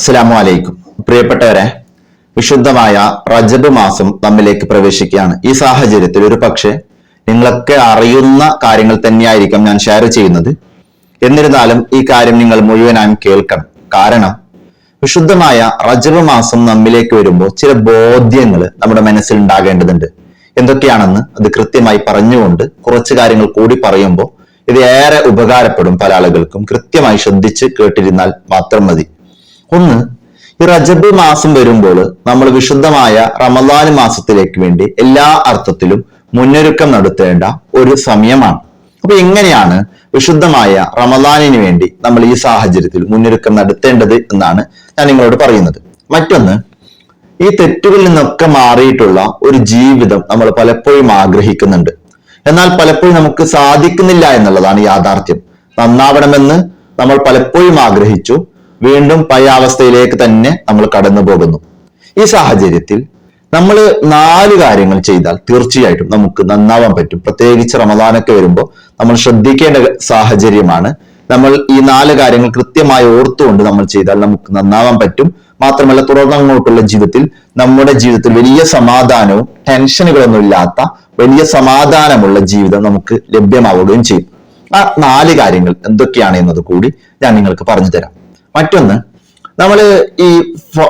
അസ്സലാമു അലൈക്കും. പ്രിയപ്പെട്ടവരെ വിശുദ്ധമായ റജബ് മാസം നമ്മിലേക്ക് പ്രവേശിക്കുകയാണ്. ഈ സാഹചര്യത്തിൽ ഒരു പക്ഷേ നിങ്ങളൊക്കെ അറിയുന്ന കാര്യങ്ങൾ തന്നെയായിരിക്കാം ഞാൻ ഷെയർ ചെയ്യുന്നത്. എന്നിരുന്നാലും ഈ കാര്യം നിങ്ങൾ മുഴുവനായും കേൾക്കണം. കാരണം വിശുദ്ധമായ റജബ് മാസം നമ്മിലേക്ക് വരുമ്പോൾ ചില ബോധ്യങ്ങൾ നമ്മുടെ മനസ്സിൽ ഉണ്ടാകേണ്ടതുണ്ട്. എന്തൊക്കെയാണെന്ന് അത് കൃത്യമായി പറഞ്ഞുകൊണ്ട് കുറച്ച് കാര്യങ്ങൾ കൂടി പറയുമ്പോൾ ഇത് ഏറെ ഉപകാരപ്പെടും പല ആളുകൾക്കും. കൃത്യമായി ശ്രദ്ധിച്ച് കേട്ടിരുന്നാൽ മാത്രം മതി. ഒന്ന് ഈ റജബ് മാസം വരുമ്പോൾ നമ്മൾ വിശുദ്ധമായ റമദാൻ മാസത്തിലേക്ക് വേണ്ടി എല്ലാ അർത്ഥത്തിലും മുന്നൊരുക്കം നടത്തേണ്ട ഒരു സമയമാണ്. അപ്പൊ എങ്ങനെയാണ് വിശുദ്ധമായ റമദാനിന് വേണ്ടി നമ്മൾ ഈ സാഹചര്യത്തിൽ മുന്നൊരുക്കം നടത്തേണ്ടത് എന്നാണ് ഞാൻ നിങ്ങളോട് പറയുന്നത്. മറ്റൊന്ന് ഈ തെറ്റുകളിൽ നിന്നൊക്കെ മാറിയിട്ടുള്ള ഒരു ജീവിതം നമ്മൾ പലപ്പോഴും ആഗ്രഹിക്കുന്നുണ്ട്. എന്നാൽ പലപ്പോഴും നമുക്ക് സാധിക്കുന്നില്ല എന്നുള്ളതാണ് യാഥാർത്ഥ്യം. നന്നാവണമെന്ന് നമ്മൾ പലപ്പോഴും ആഗ്രഹിച്ചു. വീണ്ടും പഴയ അവസ്ഥയിലേക്ക് തന്നെ നമ്മൾ കടന്നു പോകുന്നു. ഈ സാഹചര്യത്തിൽ നമ്മൾ നാല് കാര്യങ്ങൾ ചെയ്താൽ തീർച്ചയായിട്ടും നമുക്ക് നന്നാവാൻ പറ്റും. പ്രത്യേകിച്ച് റമദാനൊക്കെ വരുമ്പോൾ നമ്മൾ ശ്രദ്ധിക്കേണ്ട സാഹചര്യമാണ് നമ്മൾ ഈ നാല് കാര്യങ്ങൾ കൃത്യമായി ഓർത്തുകൊണ്ട് നമ്മൾ ചെയ്താൽ നമുക്ക് നന്നാവാൻ പറ്റും. മാത്രമല്ല തുടർന്നങ്ങോട്ടുള്ള ജീവിതത്തിൽ നമ്മുടെ ജീവിതത്തിൽ വലിയ സമാധാനവും ടെൻഷനുകളൊന്നും ഇല്ലാത്ത വലിയ സമാധാനമുള്ള ജീവിതം നമുക്ക് ലഭ്യമാവുകയും ചെയ്യും. ആ നാല് കാര്യങ്ങൾ എന്തൊക്കെയാണ് എന്നത് കൂടി ഞാൻ നിങ്ങൾക്ക് പറഞ്ഞു തരാം. മറ്റൊന്ന് നമ്മൾ ഈ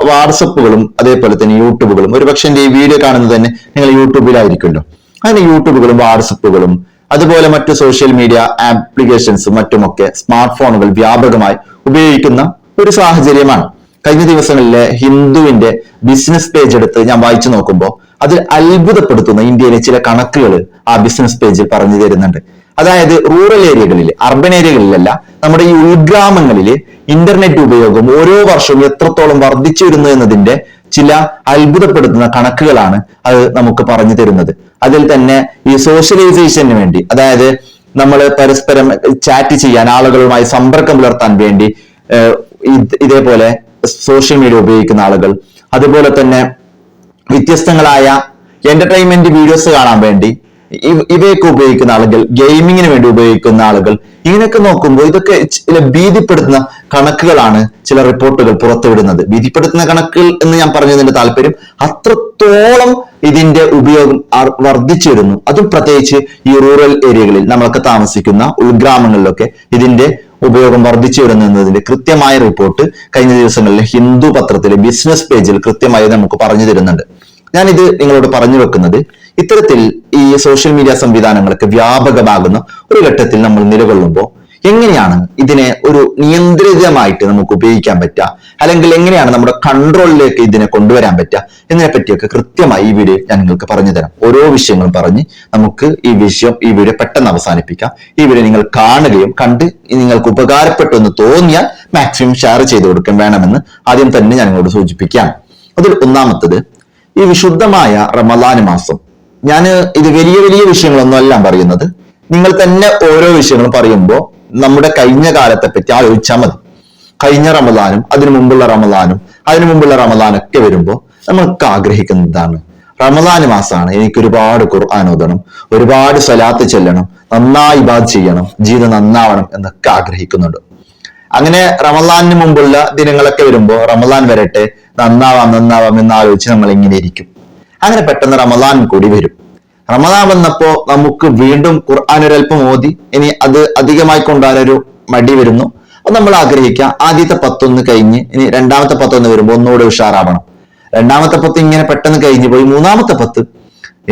വാട്സപ്പുകളും അതേപോലെ തന്നെ യൂട്യൂബുകളും ഒരുപക്ഷെ എന്റെ ഈ വീഡിയോ കാണുന്നത് തന്നെ നിങ്ങൾ യൂട്യൂബിലായിരിക്കുമല്ലോ. അങ്ങനെ യൂട്യൂബുകളും വാട്സപ്പുകളും അതുപോലെ മറ്റു സോഷ്യൽ മീഡിയ ആപ്ലിക്കേഷൻസും മറ്റുമൊക്കെ സ്മാർട്ട് ഫോണുകൾ വ്യാപകമായി ഉപയോഗിക്കുന്ന ഒരു സാഹചര്യമാണ്. കഴിഞ്ഞ ദിവസങ്ങളിലെ ഹിന്ദുവിന്റെ ബിസിനസ് പേജ് എടുത്ത് ഞാൻ വായിച്ചു നോക്കുമ്പോൾ അതിൽ അത്ഭുതപ്പെടുത്തുന്ന ഇന്ത്യയിലെ ചില കണക്കുകൾ ആ ബിസിനസ് പേജിൽ പറഞ്ഞു തരുന്നുണ്ട്. അതായത് റൂറൽ ഏരിയകളിൽ അർബൻ ഏരിയകളിലല്ല നമ്മുടെ ഈ ഉൾഗ്രാമങ്ങളിൽ ഇന്റർനെറ്റ് ഉപയോഗം ഓരോ വർഷവും എത്രത്തോളം വർദ്ധിച്ചു വരുന്നു എന്നതിന്റെ ചില അത്ഭുതപ്പെടുത്തുന്ന കണക്കുകളാണ് അത് നമുക്ക് പറഞ്ഞു തരുന്നത്. അതിൽ തന്നെ ഈ സോഷ്യലൈസേഷന് വേണ്ടി അതായത് നമ്മൾ പരസ്പരം ചാറ്റ് ചെയ്യാൻ ആളുകളുമായി സമ്പർക്കം പുലർത്താൻ വേണ്ടി ഇതേപോലെ സോഷ്യൽ മീഡിയ ഉപയോഗിക്കുന്ന ആളുകൾ. അതുപോലെ തന്നെ വ്യത്യസ്തങ്ങളായ എന്റർടൈൻമെന്റ് വീഡിയോസ് കാണാൻ വേണ്ടി ഇവയൊക്കെ ഉപയോഗിക്കുന്ന ആളുകൾ ഗെയിമിങ്ങിന് വേണ്ടി ഉപയോഗിക്കുന്ന ആളുകൾ ഇങ്ങനെയൊക്കെ നോക്കുമ്പോൾ ഇതൊക്കെ ചില ഭീതിപ്പെടുത്തുന്ന കണക്കുകളാണ് ചില റിപ്പോർട്ടുകൾ പുറത്തുവിടുന്നത്. ഭീതിപ്പെടുത്തുന്ന കണക്കുകൾ എന്ന് ഞാൻ പറഞ്ഞതിന്റെ താല്പര്യം അത്രത്തോളം ഇതിന്റെ ഉപയോഗം വർദ്ധിച്ചു വരുന്നു അതും പ്രത്യേകിച്ച് ഈ റൂറൽ ഏരിയകളിൽ നമ്മളൊക്കെ താമസിക്കുന്ന ഉൾഗ്രാമങ്ങളിലൊക്കെ ഇതിന്റെ ഉപയോഗം വർദ്ധിച്ചു വരുന്നു എന്നതിന്റെ കൃത്യമായ റിപ്പോർട്ട് കഴിഞ്ഞ ദിവസങ്ങളിൽ ഹിന്ദു പത്രത്തിലെ ബിസിനസ് പേജിൽ കൃത്യമായി നമുക്ക് പറഞ്ഞു തരുന്നുണ്ട്. ഞാനിത് നിങ്ങളോട് പറഞ്ഞു വെക്കുന്നത് ഇത്തരത്തിൽ ഈ സോഷ്യൽ മീഡിയ സംവിധാനങ്ങൾക്ക് വ്യാപകമാകുന്ന ഒരു ഘട്ടത്തിൽ നമ്മൾ നിലകൊള്ളുമ്പോൾ എങ്ങനെയാണ് ഇതിനെ ഒരു നിയന്ത്രിതമായിട്ട് നമുക്ക് ഉപയോഗിക്കാൻ പറ്റുക? അല്ലെങ്കിൽ എങ്ങനെയാണ് നമ്മുടെ കൺട്രോളിലേക്ക് ഇതിനെ കൊണ്ടുവരാൻ പറ്റുക? എന്നതിനെ പറ്റിയൊക്കെ കൃത്യമായി ഈ വീഡിയോ ഞാൻ നിങ്ങൾക്ക് പറഞ്ഞു തരാം. ഓരോ വിഷയങ്ങളും പറഞ്ഞ് നമുക്ക് ഈ വിഷയം ഈ വീഡിയോ പെട്ടെന്ന് അവസാനിപ്പിക്കാം. ഈ വീഡിയോ നിങ്ങൾ കാണുകയും കണ്ട് നിങ്ങൾക്ക് ഉപകാരപ്പെട്ടു എന്ന് തോന്നിയാൽ മാക്സിമം ഷെയർ ചെയ്ത് കൊടുക്കാൻ വേണമെന്ന് ആദ്യം തന്നെ ഞാൻ നിങ്ങളോട് സൂചിപ്പിക്കാം അതിൽ ഒന്നാമത്തത് ഈ വിശുദ്ധമായ റമദാൻ മാസം ഞാൻ ഇത് വലിയ വലിയ വിഷയങ്ങളൊന്നും അല്ല പറയുന്നത്. നിങ്ങൾ തന്നെ ഓരോ വിഷയങ്ങളും പറയുമ്പോൾ നമ്മുടെ കഴിഞ്ഞ കാലത്തെ പറ്റി ആലോചിച്ചാൽ മതി. കഴിഞ്ഞ റമദാനും അതിനു മുമ്പുള്ള റമദാനും അതിനു മുമ്പുള്ള റമദാനൊക്കെ വരുമ്പോൾ നമ്മൾക്ക് ആഗ്രഹിക്കുന്നതാണ്. റമദാൻ മാസമാണ് എനിക്ക് ഒരുപാട് ഖുർആൻ ഓതണം ഒരുപാട് സ്വലാത്ത് ചെല്ലണം നന്നായി ബാദ് ചെയ്യണം ജീവിതം നന്നാവണം എന്നൊക്കെ ആഗ്രഹിക്കുന്നുണ്ട്. അങ്ങനെ റമദാനിന് മുമ്പുള്ള ദിനങ്ങളൊക്കെ വരുമ്പോൾ റമദാൻ വരട്ടെ നന്നാവാം നന്നാവാം എന്ന് ആലോചിച്ച് നമ്മൾ ഇങ്ങനെ ഇരിക്കും. അങ്ങനെ പെട്ടെന്ന് റമദാൻ കൂടി വരും. റമദാൻ വന്നപ്പോ നമുക്ക് വീണ്ടും ഖുർആൻ ഒരല്പം ഓതി ഇനി അത് അധികമായി കൊണ്ടുവരാനൊരു മടി വരുന്നു. അപ്പൊ നമ്മൾ ആഗ്രഹിക്കുക ആദ്യത്തെ പത്തൊന്ന് കഴിഞ്ഞ് ഇനി രണ്ടാമത്തെ പത്തൊന്ന് വരുമ്പോൾ ഒന്നുകൂടെ ഉഷാറാവണം. രണ്ടാമത്തെ പത്ത് ഇങ്ങനെ പെട്ടെന്ന് കഴിഞ്ഞു പോയി. മൂന്നാമത്തെ പത്ത്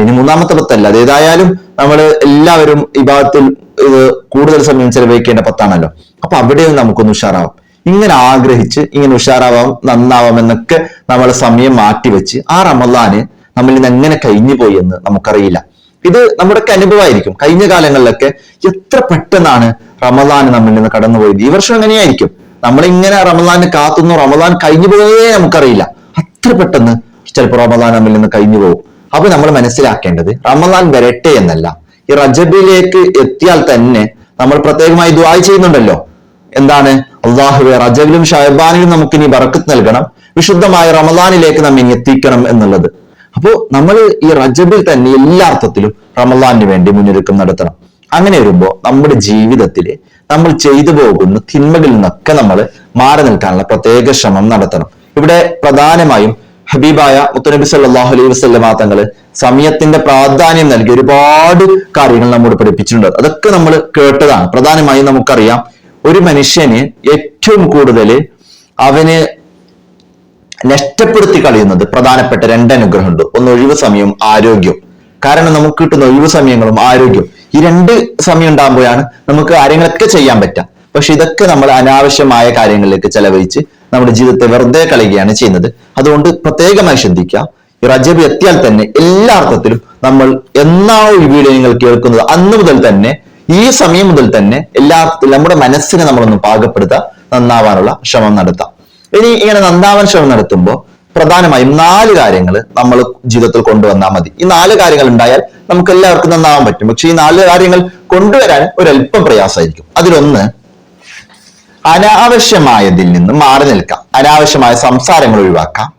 ഇനി മൂന്നാമത്തെ പത്തല്ല. അത് ഏതായാലും നമ്മൾ എല്ലാവരും ഈ ഭാഗത്തിൽ ഇത് കൂടുതൽ സമയം ചെലവഴിക്കേണ്ട പത്താണല്ലോ. അപ്പൊ അവിടെയും നമുക്കൊന്ന് ഉഷാറാവാം. ഇങ്ങനെ ആഗ്രഹിച്ച് ഇങ്ങനെ ഉഷാറാവാം നന്നാവാം എന്നൊക്കെ നമ്മൾ സമയം മാറ്റിവെച്ച് ആ റമദാന് നമ്മളിൽ നിന്ന് എങ്ങനെ കഴിഞ്ഞു പോയി എന്ന് നമുക്കറിയില്ല. ഇത് നമ്മുടെയൊക്കെ അനുഭവമായിരിക്കും. കഴിഞ്ഞ കാലങ്ങളിലൊക്കെ എത്ര പെട്ടെന്നാണ് റമദാൻ നമ്മളിൽ നിന്ന് കടന്നുപോയത്. ഈ വർഷം എങ്ങനെയായിരിക്കും നമ്മളിങ്ങനെ റമദാന് കാത്തുന്നു റമദാൻ കഴിഞ്ഞു പോയേ നമുക്കറിയില്ല. അത്ര പെട്ടെന്ന് ചിലപ്പോൾ റമദാൻ നമ്മളിൽ നിന്ന് കഴിഞ്ഞു പോകും. അപ്പൊ നമ്മൾ മനസ്സിലാക്കേണ്ടത് റമദാൻ വരട്ടെ എന്നല്ല. ഈ റജബിലേക്ക് എത്തിയാൽ തന്നെ നമ്മൾ പ്രത്യേകമായി ദ്വായ ചെയ്യുന്നുണ്ടല്ലോ. എന്താണ്? അള്ളാഹുവെ റജബിലും ഷഹബാനിലും നമുക്ക് ഇനി ബറക്കത്ത് നൽകണം. വിശുദ്ധമായ റമദാനിലേക്ക് നമ്മെ എത്തിക്കണം എന്നുള്ളത്. അപ്പോ നമ്മൾ ഈ റജബിൽ തന്നെ എല്ലാ അർത്ഥത്തിലും റമദാനിന് വേണ്ടി മുന്നൊരുക്കം നടത്തണം. അങ്ങനെ വരുമ്പോൾ നമ്മുടെ ജീവിതത്തിൽ നമ്മൾ ചെയ്തു പോകുന്ന തിന്മകളിൽ നിന്നൊക്കെ നമ്മൾ മാറി നിൽക്കാനുള്ള പ്രത്യേക ശ്രമം നടത്തണം. ഇവിടെ പ്രധാനമായും ഹബീബായ മുത്തനബി സല്ലാഹു അലൈഹി വസല്ലമ തങ്ങൾ സമയത്തിന്റെ പ്രാധാന്യം നൽകി ഒരുപാട് കാര്യങ്ങൾ നമ്മോട് പഠിപ്പിച്ചിട്ടുണ്ട്. അതൊക്കെ നമ്മൾ കേട്ടതാണ്. പ്രധാനമായും നമുക്കറിയാം ഒരു മനുഷ്യന് ഏറ്റവും കൂടുതൽ അവന് നഷ്ടപ്പെടുത്തി കളയുന്നത് പ്രധാനപ്പെട്ട രണ്ട് അനുഗ്രഹമുണ്ട്. ഒന്ന് ഒഴിവ് സമയവും ആരോഗ്യവും കാരണം നമുക്ക് കിട്ടുന്ന ഒഴിവ് സമയങ്ങളും ആരോഗ്യവും ഈ രണ്ട് സമയം ഉണ്ടാകുമ്പോഴാണ് നമുക്ക് കാര്യങ്ങളൊക്കെ ചെയ്യാൻ പറ്റുക പക്ഷെ ഇതൊക്കെ നമ്മൾ അനാവശ്യമായ കാര്യങ്ങളിലേക്ക് ചെലവഴിച്ച് നമ്മുടെ ജീവിതത്തെ വെറുതെ കളയുകയാണ് ചെയ്യുന്നത്. അതുകൊണ്ട് പ്രത്യേകമായി ശ്രദ്ധിക്കുക. ഈ റജബ് എത്തിയാൽ തന്നെ എല്ലാ അർത്ഥത്തിലും നമ്മൾ എന്നാണോ ഈ വീഡിയോ നിങ്ങൾ കേൾക്കുന്നത് അന്ന് മുതൽ തന്നെ ഈ സമയം മുതൽ തന്നെ എല്ലാ നമ്മുടെ മനസ്സിനെ നമ്മളൊന്ന് പാകപ്പെടുത്താൻ നന്നാവാനുള്ള ശ്രമം നടത്താം. ഇനി ഇങ്ങനെ നന്ദാവൻ ശ്രമം നടത്തുമ്പോൾ പ്രധാനമായും നാല് കാര്യങ്ങൾ നമ്മൾ ജീവിതത്തിൽ കൊണ്ടുവന്നാൽ മതി. ഈ നാല് കാര്യങ്ങൾ ഉണ്ടായാൽ നമുക്ക് എല്ലാവർക്കും നന്നാവാൻ പറ്റും. പക്ഷെ ഈ നാല് കാര്യങ്ങൾ കൊണ്ടുവരാൻ ഒരല്പം പ്രയാസമായിരിക്കും. അതിലൊന്ന് അനാവശ്യമായതിൽ നിന്ന് മാറി നിൽക്കാം. അനാവശ്യമായ സംസാരങ്ങൾ ഒഴിവാക്കാം.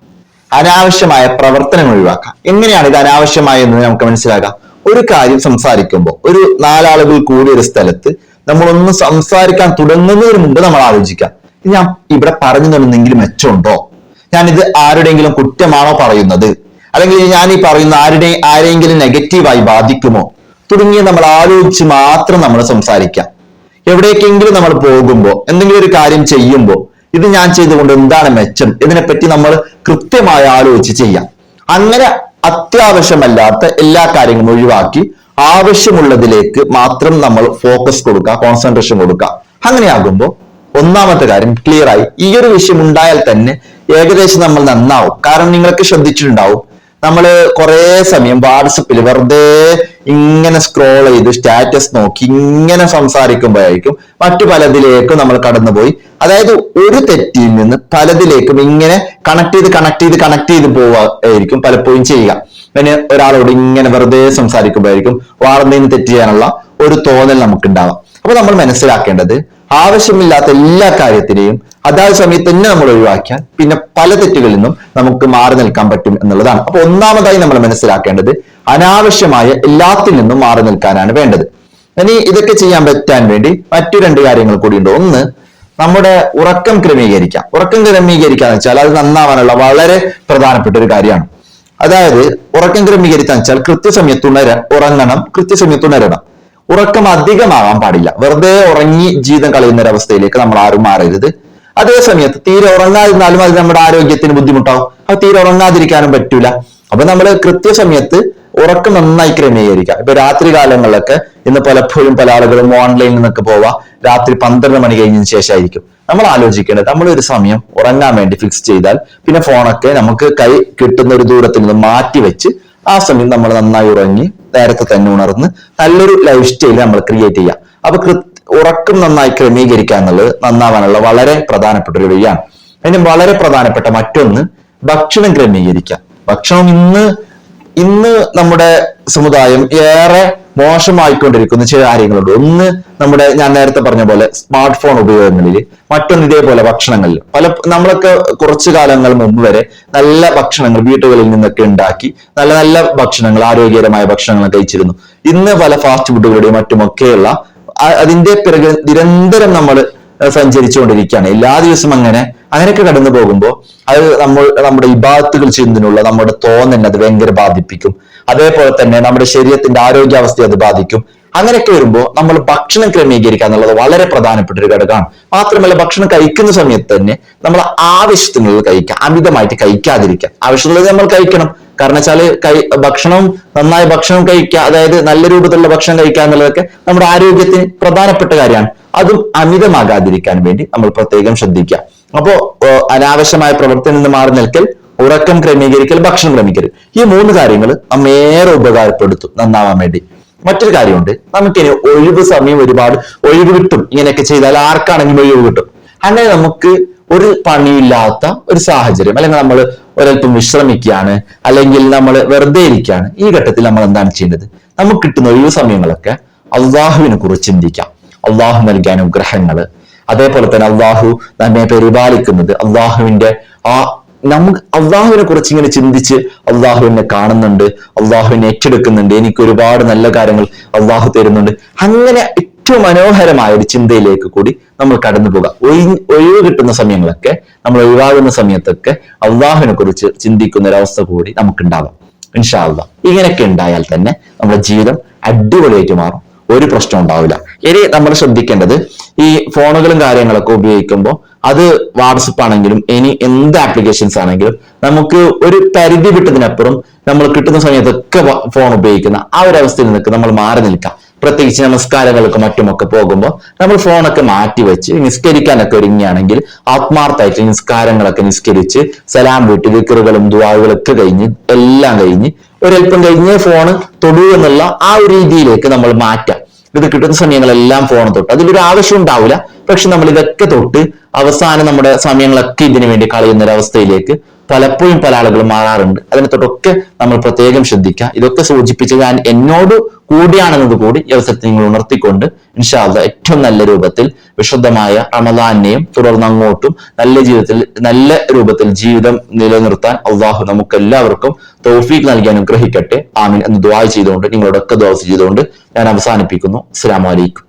അനാവശ്യമായ പ്രവർത്തനങ്ങൾ ഒഴിവാക്കാം. എങ്ങനെയാണ് ഇത് അനാവശ്യമായെന്ന് നമുക്ക് മനസ്സിലാക്കാം. ഒരു കാര്യം സംസാരിക്കുമ്പോൾ ഒരു നാലാളുകൾ കൂടിയ ഒരു സ്ഥലത്ത് നമ്മളൊന്ന് സംസാരിക്കാൻ തുടങ്ങുന്നതിന് മുമ്പ് നമ്മൾ ആലോചിക്കാം. ഞാൻ ഇവിടെ പറഞ്ഞു തരുന്നെങ്കിലും മെച്ചമുണ്ടോ? ഞാനിത് ആരുടെയെങ്കിലും കുറ്റമാണോ പറയുന്നത്? അല്ലെങ്കിൽ ഞാൻ ഈ പറയുന്ന ആരുടെ ആരെങ്കിലും നെഗറ്റീവായി ബാധിക്കുമോ? തുടങ്ങിയ നമ്മൾ ആലോചിച്ച് മാത്രം നമ്മൾ സംസാരിക്കാം. എവിടേക്കെങ്കിലും നമ്മൾ പോകുമ്പോൾ എന്തെങ്കിലും ഒരു കാര്യം ചെയ്യുമ്പോൾ ഇത് ഞാൻ ചെയ്തുകൊണ്ട് എന്താണ് മെച്ചം? ഇതിനെപ്പറ്റി നമ്മൾ കൃത്യമായി ആലോചിച്ച് ചെയ്യാം. അങ്ങനെ അത്യാവശ്യമല്ലാത്ത എല്ലാ കാര്യങ്ങളും ഒഴിവാക്കി ആവശ്യമുള്ളതിലേക്ക് മാത്രം നമ്മൾ ഫോക്കസ് കൊടുക്കുക കോൺസെൻട്രേഷൻ കൊടുക്കുക. അങ്ങനെയാകുമ്പോൾ ഒന്നാമത്തെ കാര്യം ക്ലിയർ ആയി. ഈ ഒരു വിഷയം ഉണ്ടായാൽ തന്നെ ഏകദേശം നമ്മൾ നന്നാവും. കാരണം നിങ്ങൾക്ക് ശ്രദ്ധിച്ചിട്ടുണ്ടാവും. നമ്മൾ കുറെ സമയം വാട്സപ്പിൽ വെറുതെ ഇങ്ങനെ സ്ക്രോൾ ചെയ്ത് സ്റ്റാറ്റസ് നോക്കി ഇങ്ങനെ സംസാരിക്കുമ്പോഴായിരിക്കും മറ്റു പലതിലേക്കും നമ്മൾ കടന്നുപോയി. അതായത് ഒരു തെറ്റിൽ നിന്ന് പലതിലേക്കും ഇങ്ങനെ കണക്ട് ചെയ്ത് കണക്ട് ചെയ്ത് കണക്ട് ചെയ്ത് പോവുകയായിരിക്കും പലപ്പോഴും ചെയ്യുക. പിന്നെ ഒരാളോട് ഇങ്ങനെ വെറുതെ സംസാരിക്കുമ്പോഴായിരിക്കും വാറെന്തെങ്കിലും തെറ്റ് ചെയ്യാനുള്ള ഒരു തോന്നൽ നമുക്ക് ഉണ്ടാവാം അപ്പൊ നമ്മൾ മനസ്സിലാക്കേണ്ടത് ആവശ്യമില്ലാത്ത എല്ലാ കാര്യത്തിനെയും അതാത് സമയത്ത് തന്നെ നമ്മൾ ഒഴിവാക്കിയാൽ പിന്നെ പല തെറ്റുകളിൽ നിന്നും നമുക്ക് മാറി നിൽക്കാൻ പറ്റും എന്നുള്ളതാണ്. അപ്പൊ ഒന്നാമതായി നമ്മൾ മനസ്സിലാക്കേണ്ടത് അനാവശ്യമായ എല്ലാത്തിൽ നിന്നും മാറി നിൽക്കാനാണ് വേണ്ടത്. ഇനി ഇതൊക്കെ ചെയ്യാൻ പറ്റാൻ വേണ്ടി മറ്റു രണ്ട് കാര്യങ്ങൾ കൂടിയുണ്ട്. ഒന്ന് നമ്മുടെ ഉറക്കം ക്രമീകരിക്കാം. ഉറക്കം ക്രമീകരിക്കാന്ന് വെച്ചാൽ അത് നന്നാവാനുള്ള വളരെ പ്രധാനപ്പെട്ട ഒരു കാര്യമാണ്. അതായത് ഉറക്കം ക്രമീകരിക്കാന്ന് വെച്ചാൽ കൃത്യസമയത്ത് ഉണര ഉറങ്ങണം കൃത്യസമയത്ത് ഉണരണം. ഉറക്കം അധികമാകാൻ പാടില്ല. വെറുതെ ഉറങ്ങി ജീവിതം കളയുന്ന അവസ്ഥയിലേക്ക് നമ്മൾ ആരും മാറരുത്. അതേ സമയത്ത് തീരെ ഉറങ്ങാതിരുന്നാലും അത് നമ്മുടെ ആരോഗ്യത്തിന് ബുദ്ധിമുട്ടാവും. അത് തീരെ ഉറങ്ങാതിരിക്കാനും പറ്റൂല. അപ്പൊ നമ്മൾ കൃത്യസമയത്ത് ഉറക്കം നന്നായി ക്രമീകരിക്കുക. ഇപ്പൊ രാത്രി കാലങ്ങളിലൊക്കെ ഇന്ന് പലപ്പോഴും പല ആളുകളും ഓൺലൈനിൽ നിന്നൊക്കെ പോവാ. രാത്രി പന്ത്രണ്ട് മണി കഴിഞ്ഞതിന് ശേഷമായിരിക്കും. നമ്മൾ ആലോചിക്കേണ്ടത് നമ്മൾ ഒരു സമയം ഉറങ്ങാൻ വേണ്ടി ഫിക്സ് ചെയ്താൽ പിന്നെ ഫോണൊക്കെ നമുക്ക് കൈ കിട്ടുന്ന ഒരു ദൂരത്തിൽ നിന്ന് മാറ്റി വെച്ച് ആ സമയം നമ്മൾ നന്നായി ഉറങ്ങി നേരത്തെ തന്നെ ഉണർന്ന് നല്ലൊരു ലൈഫ് സ്റ്റൈൽ നമ്മൾ ക്രിയേറ്റ് ചെയ്യാം. അപ്പൊ ഉറക്കം നന്നായി ക്രമീകരിക്കുക എന്നുള്ളത് നന്നാവാനുള്ള വളരെ പ്രധാനപ്പെട്ട ഒരു വഴിയാണ്. അതിന് വളരെ പ്രധാനപ്പെട്ട മറ്റൊന്ന് ഭക്ഷണം ക്രമീകരിക്കുക. ഭക്ഷണം ഇന്ന് ഇന്ന് നമ്മുടെ സമുദായം ഏറെ മോശമായിക്കൊണ്ടിരിക്കുന്ന ചില കാര്യങ്ങളുണ്ട്. ഒന്ന് നമ്മുടെ ഞാൻ നേരത്തെ പറഞ്ഞ പോലെ സ്മാർട്ട് ഫോൺ ഉപയോഗങ്ങളിൽ മറ്റൊന്ന് ഇതേപോലെ ഭക്ഷണങ്ങളിൽ. പല നമ്മളൊക്കെ കുറച്ചു കാലങ്ങൾ മുമ്പ് വരെ നല്ല ഭക്ഷണങ്ങൾ വീട്ടുകളിൽ നിന്നൊക്കെ ഉണ്ടാക്കി നല്ല നല്ല ഭക്ഷണങ്ങൾ ആരോഗ്യകരമായ ഭക്ഷണങ്ങൾ കഴിച്ചിരുന്നു. ഇന്ന് പല ഫാസ്റ്റ് ഫുഡുകളുടെയും മറ്റുമൊക്കെയുള്ള അതിന്റെ പിറകെ നിരന്തരം നമ്മൾ സഞ്ചരിച്ചുകൊണ്ടിരിക്കുകയാണ്. എല്ലാ ദിവസവും അങ്ങനെ അങ്ങനെയൊക്കെ കടന്നു പോകുമ്പോൾ അത് നമ്മൾ നമ്മുടെ ഇബാത്തുകൾ ചെയ്യുന്നതിനുള്ള നമ്മുടെ തോന്നലിനെ അത് ഭയങ്കര ബാധിപ്പിക്കും. അതേപോലെ തന്നെ നമ്മുടെ ശരീരത്തിന്റെ ആരോഗ്യാവസ്ഥയെ അത് ബാധിക്കും. അങ്ങനെയൊക്കെ വരുമ്പോൾ നമ്മൾ ഭക്ഷണം ക്രമീകരിക്കുക എന്നുള്ളത് വളരെ പ്രധാനപ്പെട്ട ഒരു ഘടകമാണ്. മാത്രമല്ല ഭക്ഷണം കഴിക്കുന്ന സമയത്ത് തന്നെ നമ്മൾ ആവശ്യത്തിനുള്ളത് കഴിക്കുക. അമിതമായിട്ട് കഴിക്കാതിരിക്കുക. ആവശ്യമുള്ളത് നമ്മൾ കഴിക്കണം. കാരണം വെച്ചാൽ കൈ ഭക്ഷണം നന്നായി ഭക്ഷണം കഴിക്കുക അതായത് നല്ല രൂപത്തിലുള്ള ഭക്ഷണം കഴിക്കുക എന്നുള്ളതൊക്കെ നമ്മുടെ ആരോഗ്യത്തിന് പ്രധാനപ്പെട്ട കാര്യമാണ്. അതും അമിതമാകാതിരിക്കാൻ വേണ്ടി നമ്മൾ പ്രത്യേകം ശ്രദ്ധിക്കുക. അപ്പോ അനാവശ്യമായ പ്രവർത്തനം നിന്ന് മാറി നിൽക്കൽ ഉറക്കം ക്രമീകരിക്കൽ ഭക്ഷണം ക്രമീകരിക്കൽ. ഈ മൂന്ന് കാര്യങ്ങൾ നമ്മേറെ ഉപകാരപ്പെടുത്തും നന്നാവാൻ വേണ്ടി. മറ്റൊരു കാര്യമുണ്ട് നമുക്കിനി ഒഴിവ് സമയം ഒരുപാട് ഒഴിവ് കിട്ടും. ഇങ്ങനെയൊക്കെ ചെയ്താൽ ആർക്കാണെങ്കിലും ഒഴിവ് കിട്ടും. അങ്ങനെ നമുക്ക് ഒരു പണിയില്ലാത്ത ഒരു സാഹചര്യം. അല്ലെങ്കിൽ നമ്മൾ ഒരല്പം വിശ്രമിക്കുകയാണ് അല്ലെങ്കിൽ നമ്മൾ വെറുതെ ഇരിക്കുകയാണ്. ഈ ഘട്ടത്തിൽ നമ്മൾ എന്താണ് ചെയ്യേണ്ടത്? നമുക്ക് കിട്ടുന്ന ഒഴിവ് സമയങ്ങളൊക്കെ അള്ളാഹുവിനെ കുറിച്ച് ചിന്തിക്കാം. അള്ളാഹു നൽകിയ അനുഗ്രഹങ്ങൾ അതേപോലെ തന്നെ അള്ളാഹു നമ്മെ പരിപാലിക്കുന്നത്. അള്ളാഹുവിന്റെ ആ നമുക്ക് അള്ളാഹുവിനെ കുറിച്ച് ഇങ്ങനെ ചിന്തിച്ച് അള്ളാഹു എന്നെ കാണുന്നുണ്ട് അള്ളാഹുവിനെ ഏറ്റെടുക്കുന്നുണ്ട് എനിക്ക് ഒരുപാട് നല്ല കാര്യങ്ങൾ അള്ളാഹു തരുന്നുണ്ട്. അങ്ങനെ ഏറ്റവും മനോഹരമായ ഒരു ചിന്തയിലേക്ക് കൂടി നമ്മൾ കടന്നു പോകാം. ഒഴി- ഒഴിവ് കിട്ടുന്ന സമയങ്ങളൊക്കെ നമ്മൾ ഒഴിവാകുന്ന സമയത്തൊക്കെ അള്ളാഹുവിനെ കുറിച്ച് ചിന്തിക്കുന്ന ഒരവസ്ഥ കൂടി നമുക്കുണ്ടാവാം. ഇൻഷാല്ല ഇങ്ങനെയൊക്കെ ഉണ്ടായാൽ തന്നെ നമ്മുടെ ജീവിതം അടിപൊളിയായിട്ട് മാറും. ഒരു പ്രശ്നം ഉണ്ടാവില്ല. ഇനി നമ്മൾ ശ്രദ്ധിക്കേണ്ടത് ഈ ഫോണുകളും കാര്യങ്ങളൊക്കെ ഉപയോഗിക്കുമ്പോൾ അത് വാട്സപ്പ് ആണെങ്കിലും ഇനി എന്ത് ആപ്ലിക്കേഷൻസ് ആണെങ്കിലും നമുക്ക് ഒരു പരിധി വിട്ടതിനപ്പുറം നമ്മൾ കിട്ടുന്ന സമയത്തൊക്കെ ഫോൺ ഉപയോഗിക്കുന്ന ആ ഒരു അവസ്ഥയിൽ നിന്നൊക്കെ നമ്മൾ മാറി നിൽക്കാം. പ്രത്യേകിച്ച് നമസ്കാരങ്ങൾക്ക് മറ്റുമൊക്കെ പോകുമ്പോൾ നമ്മൾ ഫോണൊക്കെ മാറ്റി വെച്ച് നിസ്കരിക്കാനൊക്കെ ഒരുങ്ങിയാണെങ്കിൽ ആത്മാർത്ഥമായിട്ട് നിസ്കാരങ്ങളൊക്കെ നിസ്കരിച്ച് സലാം വീട്ടിൽ വിക്കറുകളും ദുവാകളൊക്കെ കഴിഞ്ഞ് എല്ലാം കഴിഞ്ഞ് ഒരല്പം കഴിഞ്ഞ് ഫോണ് തൊടു എന്നുള്ള ആ ഒരു രീതിയിലേക്ക് നമ്മൾ മാറ്റാം. ഇത് കിട്ടുന്ന സമയങ്ങളെല്ലാം ഫോൺ തൊട്ട്. അതിലൊരു ആവശ്യം ഉണ്ടാവില്ല. പക്ഷെ നമ്മൾ ഇതൊക്കെ തൊട്ട് അവസാനം നമ്മുടെ സമയങ്ങളൊക്കെ ഇതിനു വേണ്ടി കളയുന്ന ഒരു അവസ്ഥയിലേക്ക് പലപ്പോഴും പല ആളുകളും മാറാറുണ്ട്. അതിനെ തൊട്ടൊക്കെ നമ്മൾ പ്രത്യേകം ശ്രദ്ധിക്കുക. ഇതൊക്കെ സൂചിപ്പിച്ച് ഞാൻ എന്നോട് കൂടിയാണെന്നത് കൂടി ഈ അവസരത്തിൽ നിങ്ങൾ ഉണർത്തിക്കൊണ്ട് ഇൻഷാല്ല ഏറ്റവും നല്ല രൂപത്തിൽ വിശുദ്ധമായ റമദാനെയും തുടർന്ന് അങ്ങോട്ടും നല്ല ജീവിതത്തിൽ നല്ല രൂപത്തിൽ ജീവിതം നിലനിർത്താൻ അള്ളാഹു നമുക്ക് എല്ലാവർക്കും തൗഫീഖ് നൽകി അനുഗ്രഹിക്കട്ടെ. ആമീൻ എന്ന് ദ്വാ ചെയ്തുകൊണ്ട് നിങ്ങളോടൊക്കെ ദുആ ചെയ്തുകൊണ്ട് ഞാൻ അവസാനിപ്പിക്കുന്നു. അസ്സാം അലൈക്കും.